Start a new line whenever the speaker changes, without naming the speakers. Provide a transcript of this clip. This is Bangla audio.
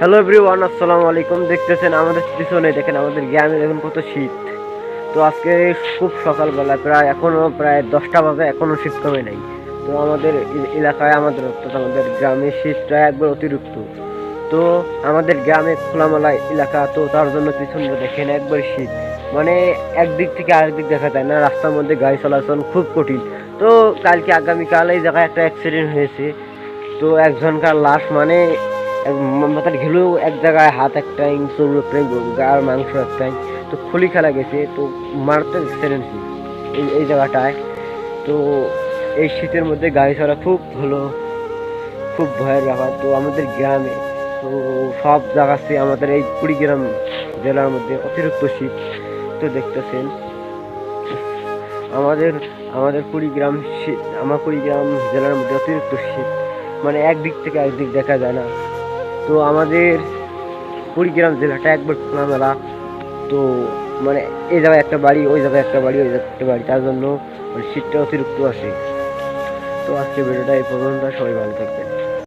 হ্যালো এভরিওয়ান আসসালামু আলাইকুম। দেখতেছেন আমাদের পিছনে, দেখেন আমাদের গ্রামে দেখুন কত শীত। তো আজকে খুব সকালবেলা, প্রায় এখনও প্রায় দশটা বাজে, এখনও শীত কমে নাই। তো আমাদের এলাকায় আমাদের, অর্থাৎ আমাদের গ্রামে শীতটা একবার অতিরিক্ত। তো আমাদের গ্রামে খোলামেলা এলাকা, তো তার জন্য পিছনে দেখেন একবার শীত। মানে একদিক থেকে আরেকদিক দেখা যায় না, রাস্তার মধ্যে গাড়ি চলাচল খুব কঠিন। তো কালকে আগামীকাল এই জায়গায় একটা অ্যাক্সিডেন্ট হয়েছে। তো একজনকার লাশ মানে মাথার ঘেলেও এক জায়গায়, হাত একটাই চোর উপরে গার মাংস একটাই। তো খুলি খেলা গেছে, তো মারাত্মক অ্যাক্সিডেন্ট এই এই জায়গাটায়। তো এই শীতের মধ্যে গাড়ি চলা খুব ভালো খুব ভয়ের ব্যাপার। তো আমাদের গ্রামে, তো সব জায়গাতে আমাদের এই কুড়িগ্রাম জেলার মধ্যে অতিরিক্ত শীত, তো দেখতেছেন। আমাদের আমাদের কুড়িগ্রাম শীত আমার কুড়িগ্রাম জেলার মধ্যে অতিরিক্ত শীত। মানে একদিক থেকে একদিক দেখা যায় না। তো আমাদের কুড়িগ্রাম জেলাটা একবার খোলামেলা তো মানে এই জায়গায় একটা বাড়ি, ওই জায়গায় একটা বাড়ি, ওই জায়গায় একটা বাড়ি। তার জন্য মানে শীতটা অতিরিক্ত আসে। তো আজকে ভিডিওটা এই পর্যন্ত সবাই ভালো থাকবেন।